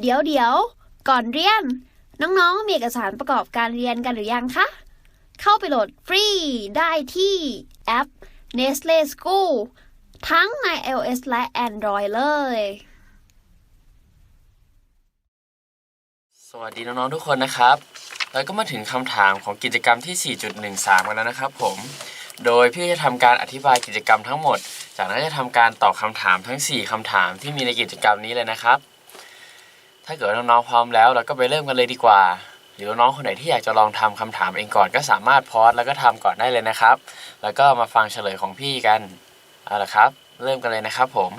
เดี๋ยวเดี๋ยว ก่อนเรียน น้องๆ มีเอกสารประกอบการเรียนกันหรือยังคะ เข้าไปโหลดฟรีได้ที่แอป Nestle School ทั้งใน iOS และ Android เลย สวัสดีน้องๆ ทุกคนนะครับ แล้วก็มาถึงคำถามของกิจกรรมที่ 4.13 กันแล้วนะครับผม โดยพี่จะทำการอธิบายกิจกรรมทั้งหมด จากนั้นจะทำการตอบคำถามทั้ง 4คำถามที่มีในกิจกรรมนี้เลยนะครับ ถ้าเกิดน้องๆพร้อมแล้วเราก็ไปเริ่มกันเลยดีกว่า หรือน้องคนไหนที่อยากจะลองทำคำถามเองก่อนก็สามารถพอสแล้วก็ทำก่อนได้เลยนะครับ แล้วก็มาฟังเฉลยของพี่กันเอาละครับ เริ่มกันเลยนะครับผม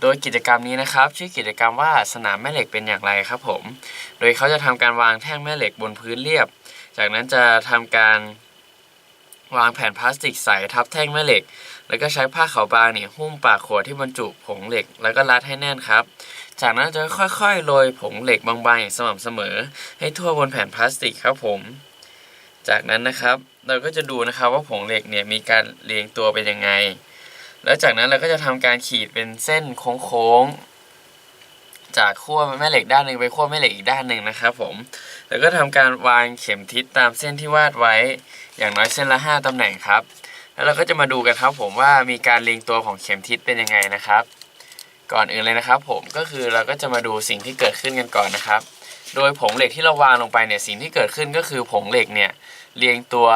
โดยกิจกรรมนี้นะครับ ชื่อกิจกรรมว่าสนามแม่เหล็กเป็นอย่างไรครับผม โดยเขาจะทำการวางแท่งแม่เหล็กบนพื้นเรียบ จากนั้นจะทำการวางแผ่นพลาสติกใสทับแท่งแม่เหล็ก แล้วก็ใช้ผ้าขาวบางเนี่ยหุ้มปากขวดที่บรรจุผงเหล็ก แล้วก็รัดให้แน่นครับ จากนั้นจะค่อยๆโรยผงเหล็กบางๆอย่างสม่ำเสมอ ให้ทั่วบนแผ่นพลาสติกครับผม จากนั้นนะครับเราก็จะดูนะครับว่าผงเหล็กเนี่ยมีการเรียงตัวเป็นยังไง แล้วจากนั้นเราก็จะทำการขีดเป็นเส้นโค้งๆ จากขั้วแม่เหล็กด้านหนึ่งไปขั้วแม่เหล็กอีกด้านหนึ่งนะครับผม แล้วก็ทำการวางเข็มทิศตามเส้นที่วาดไว้ อย่างน้อยเส้นละ 5ตำแหน่งครับ แล้วเราก็จะมาดูกันครับผมว่ามีการเรียงตัวของเข็มทิศเป็นยังไงนะครับ ก่อนอื่นเลยนะครับ ผมก็คือเราก็จะมาดูสิ่งที่เกิดขึ้นกันก่อนนะครับ โดยผงเหล็กที่เราวางลงไปเนี่ยสิ่งที่เกิดขึ้นก็คือผงเหล็กเนี่ยเรียงตัว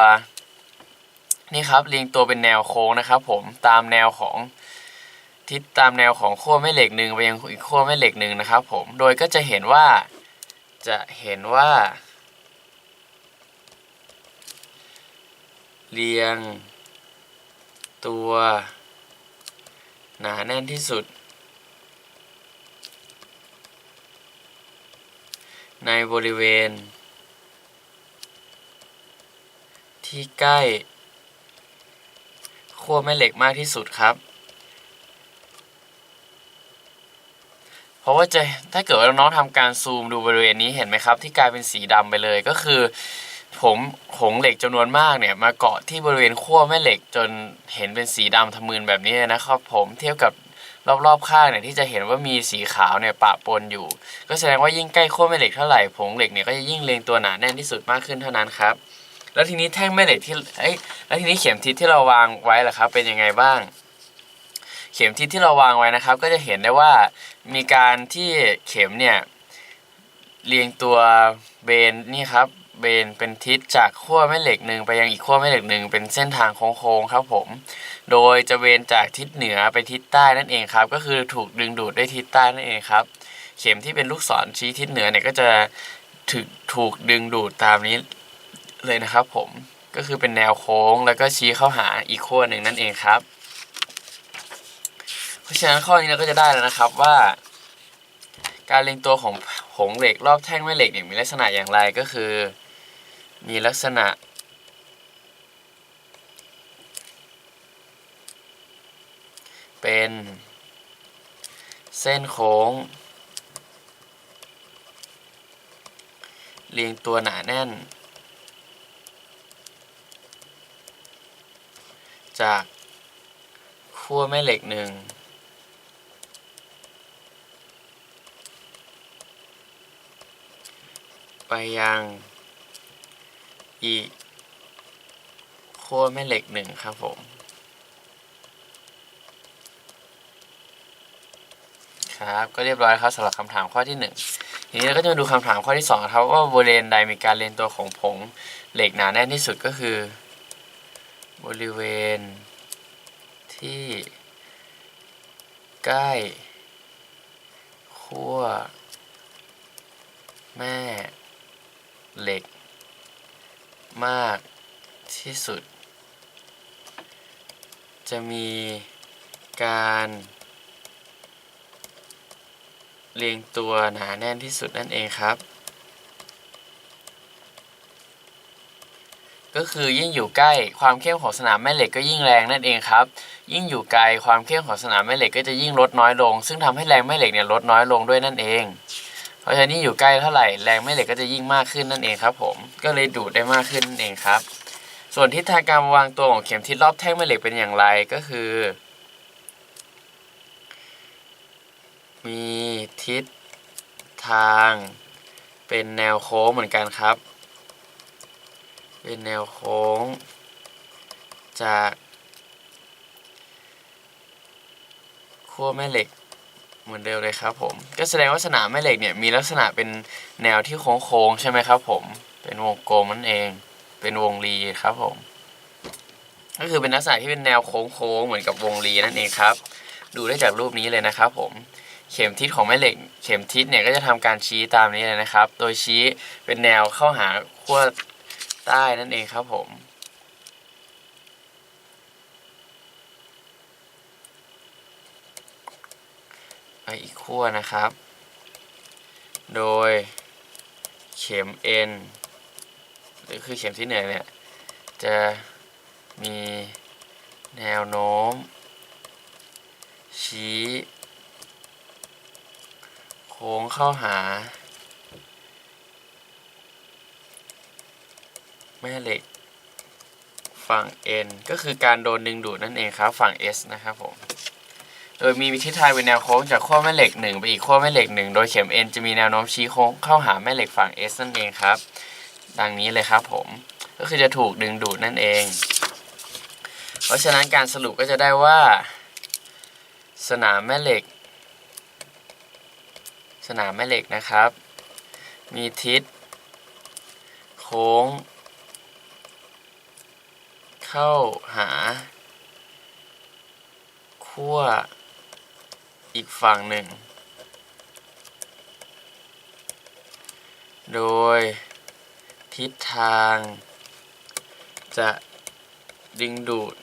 นี่ครับเรียงตัวเป็นแนวโค้งนะครับ ผมตามแนวของทิศตามแนวของขั้วแม่เหล็กหนึ่งไปยังอีกขั้วแม่เหล็กหนึ่งนะครับ ผมโดยก็จะเห็นว่าจะเห็นว่า เรียง ตัว หนาแน่นที่สุด ในบริเวณ ที่ใกล้ขั้วแม่เหล็กมากที่สุดครับ เพราะว่าจะถ้าเกิดว่าน้องๆทำการซูมดูบริเวณนี้เห็นไหมครับ ที่กลายเป็นสีดำไปเลยก็คือผงผงเหล็กจำนวนมากเนี่ยมาเกาะที่บริเวณขั้วแม่เหล็กจนเห็นเป็นสีดำทะมึนแบบนี้นะครับ ผมเทียบกับ รอบๆข้างเนี่ยที่จะเห็นว่ามีสีขาวเนี่ยปะปนอยู่ ก็แสดงว่ายิ่งใกล้ขั้วแม่เหล็กเท่าไหร่ผงเหล็กเนี่ยก็จะยิ่งเรียงตัวหนาแน่นที่สุดมากขึ้นเท่านั้นครับ แล้วทีนี้แท่งแม่เหล็กที่เอ้ยแล้วทีนี้เข็มทิศที่เราวางไว้ล่ะครับ เป็นยังไงบ้าง เข็มทิศที่เราวางไว้นะครับ ก็จะเห็นได้ว่ามีการที่เข็มเนี่ยเรียงตัวเบนนี่ครับ เบนเป็นทิศจากขั้วแม่เหล็กหนึ่งไปยังอีกขั้วแม่เหล็กหนึ่งเป็นเส้นทางโค้งๆครับผม โดยจะเบนจากทิศเหนือไปทิศใต้นั่นเองครับ ก็คือถูกดึงดูดด้วยทิศใต้นั่นเองครับ เข็มที่เป็นลูกศรชี้ทิศเหนือเนี่ยก็จะถูกถูกดึงดูดตามนี้เลยนะครับ ผมก็คือเป็นแนวโค้งแล้วก็ชี้เข้าหาอีกขั้วหนึ่งนั่นเองครับ เพราะฉะนั้นข้อนี้เราก็จะได้แล้วนะครับว่า การเรียงตัวของผงเหล็กรอบแท่งแม่เหล็กเนี่ยมีลักษณะอย่างไรก็คือ มีลักษณะ เป็นเส้นโค้ง เรียงตัวหนาแน่น จากขั้วแม่เหล็กหนึ่งไปยัง อีกขั้วแม่เหล็กหนึ่งครับผมครับก็เรียบร้อยครับสำหรับคำถามข้อที่หนึ่งทีนี้เราก็จะมาดูคำถามข้อที่สองครับว่าบริเวณใดมีการเรียนตัวของผงเหล็กหนาแน่นที่สุดก็คือ บริเวณที่ใกล้ขั้วแม่เหล็ก มากที่สุด จะมีการเรียงตัวหนาแน่นที่สุดนั่นเองครับ ก็คือยิ่งอยู่ใกล้ความเข้มของสนามแม่เหล็กก็ยิ่งแรงนั่นเองครับ ยิ่งอยู่ไกลความเข้มของสนามแม่เหล็กก็จะยิ่งลดน้อยลง ซึ่งทำให้แรงแม่เหล็กเนี่ยลดน้อยลงด้วยนั่นเอง เพราะฉะนั้อยู่ใกล้เท่าไหร่แรงแม่เหล็กก็จะยิ่งมากขึ้นนั่นเองครับ ผมก็เลยดูดได้มากขึ้นนั่นเองครับ ส่วนทิศทางการวางตัวของเข็มทิศรอบแท่งแม่เหล็กเป็นอย่างไรก็คือ มีทิศทางเป็นแนวโค้งเหมือนกันครับ เป็นแนวโค้ง จากขั้วแม่เหล็ก เหมือนเดิมเลยครับผม ก็แสดงว่าสนามแม่เหล็กเนี่ยมีลักษณะเป็นแนวที่โค้งๆใช่ไหมครับผม เป็นวงกลมนั่นเอง เป็นวงรีครับผม ก็คือเป็นลักษณะที่เป็นแนวโค้งๆเหมือนกับวงรีนั่นเองครับ ดูได้จากรูปนี้เลยนะครับผม เข็มทิศของแม่เหล็ก เข็มทิศเนี่ยก็จะทำการชี้ตามนี้เลยนะครับ โดยชี้เป็นแนวเข้าหาขั้วใต้นั่นเองครับผม อีกขั้วนะครับ โดยเข็ม N หรือคือเข็มที่เหนือเนี่ย จะมีแนวโน้ม ชี้ โค้งเข้าหา แม่เหล็ก ฝั่ง N ก็คือการโดนดึงดูดนั่นเองครับ ฝั่ง S นะครับผม โดยมีทิศทางเป็นแนวโค้งจากขั้วแม่เหล็ก 1 ไปอีกขั้วแม่เหล็ก 1 โดยเข็ม N จะมีแนวโน้มชี้โค้งเข้าหาแม่เหล็กฝั่ง S นั่นเองครับ ดังนี้เลยครับผม ก็คือจะถูกดึงดูดนั่นเอง เพราะฉะนั้นการสรุปก็จะได้ว่า สนามแม่เหล็ก สนามแม่เหล็กนะครับ มีทิศ โค้ง เข้าหาขั้ว อีกฝั่งหนึ่ง โดยทิศทางจะดึงดูด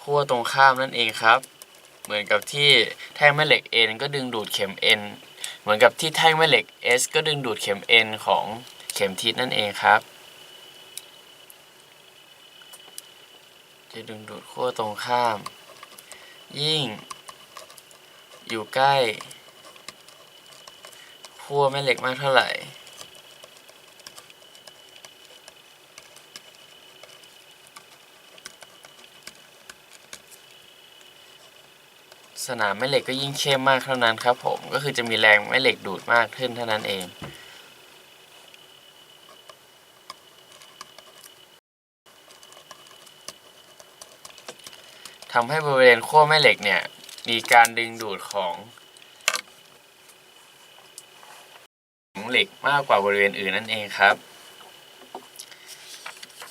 ขั้วตรงข้ามนั่นเองครับ เหมือนกับที่แท่งแม่เหล็ก N ก็ดึงดูดเข็ม N เหมือนกับที่แท่งแม่เหล็ก S ก็ดึงดูดเข็ม N ของเข็มทิศนั่นเองครับ จะดึงดูดขั้วตรงข้าม ยิ่ง อยู่ใกล้ขั้วแม่เหล็กมากเท่าไหร่ สนามแม่เหล็กก็ยิ่งเข้มมากเท่านั้นครับผมก็คือจะมีแรงแม่เหล็กดูดมากขึ้นเท่านั้นเองทำให้บริเวณขั้วแม่เหล็กเนี่ย มีการดึงดูดของของเหล็กมากกว่าบริเวณอื่นนั่นเองครับ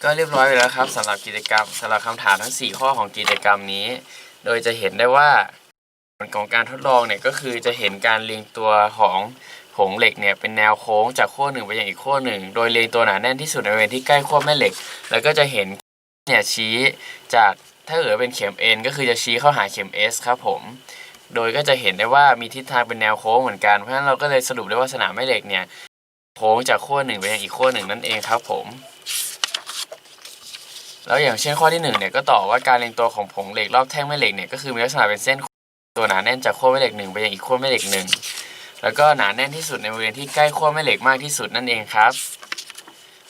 ก็เรียบร้อยไปแล้วครับสำหรับกิจกรรมสำหรับคำถามทั้ง 4 ข้อของกิจกรรมนี้ โดยจะเห็นได้ว่าผลของการทดลองเนี่ยก็คือจะเห็นการเรียงตัวของผงเหล็กเนี่ยเป็นแนวโค้งจากขั้วหนึ่งไปยังอีกขั้วหนึ่ง โดยเรียงตัวหนาแน่นที่สุดในบริเวณที่ใกล้ขั้วแม่เหล็ก แล้วก็จะเห็นเนี่ยชี้จาก ถ้าเกิดเป็นเข็ม N ก็คือจะชี้เข้าหาเข็ม S ครับผม โดยก็จะเห็นได้ว่ามีทิศทางเป็นแนวโค้งเหมือนกัน เพราะฉะนั้นเราก็เลยสรุปได้ว่าสนามแม่เหล็กเนี่ยโค้งจากขั้วหนึ่งไปยังอีกขั้วหนึ่งนั่นเองครับผม แล้วอย่างเช่นข้อที่หนึ่งเนี่ยก็ตอบว่าการเรียงตัวของผงเหล็กรอบแท่งแม่เหล็กเนี่ยก็คือมีลักษณะเป็นเส้นตัวหนาแน่นจากขั้วแม่เหล็กหนึ่งไปยังอีกขั้วแม่เหล็กหนึ่งแล้วก็หนาแน่นที่สุดในบริเวณที่ใกล้ขั้วแม่เหล็กมากที่สุดนั่นเองครับ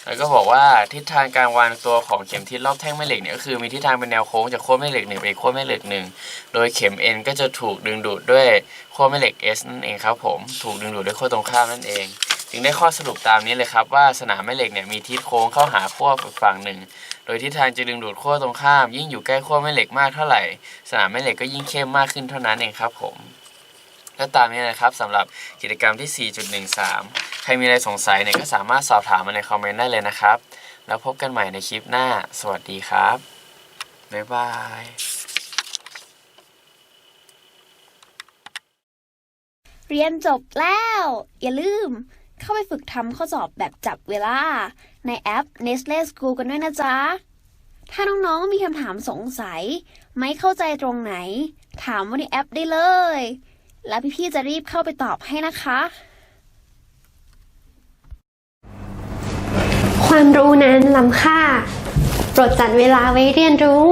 แล้วก็บอกว่าทิศทางการวางตัวของเข็มทิศรอบแท่งแม่เหล็กเนี่ยก็คือมีทิศทางเป็นแนวโค้งจากขั้วแม่เหล็กหนึ่งไปขั้วแม่เหล็กหนึ่งโดยเข็ม N ก็จะถูกดึงดูดด้วยขั้วแม่เหล็ก S นั่นเองครับผมถูกดึงดูดด้วยขั้วตรงข้ามนั่นเอง จึงได้ข้อสรุปตามนี้เลยครับว่าสนามแม่เหล็กเนี่ยมีทิศโค้งเข้าหาขั้วฝั่งหนึ่งโดยทิศทางจะดึงดูดขั้วตรงข้าม ยิ่งอยู่ใกล้ขั้วแม่เหล็กมากเท่าไหร่ สนามแม่เหล็กก็ยิ่งเข้มมากขึ้นเท่านั้นเองครับผม ก็ตามนี้นะครับสำหรับกิจกรรมที่ 4.13 ใครมีอะไรสงสัยเนี่ยก็สามารถสอบถามมาในคอมเมนต์ได้เลยนะครับ แล้วพบกันใหม่ในคลิปหน้า สวัสดีครับ บ๊ายบายเรียนจบแล้ว อย่าลืม เข้าไปฝึกทำข้อสอบแบบจับเวลา ในแอป Nestle School กันด้วยนะจ๊ะ ถ้าน้องๆมีคำถามสงสัย ไม่เข้าใจตรงไหน ถามว่าในแอปได้เลย แล้วพี่ๆจะรีบเข้าไปตอบให้นะคะ ความรู้นั้นล้ำค่า โปรดจัดเวลาไว้เรียนรู้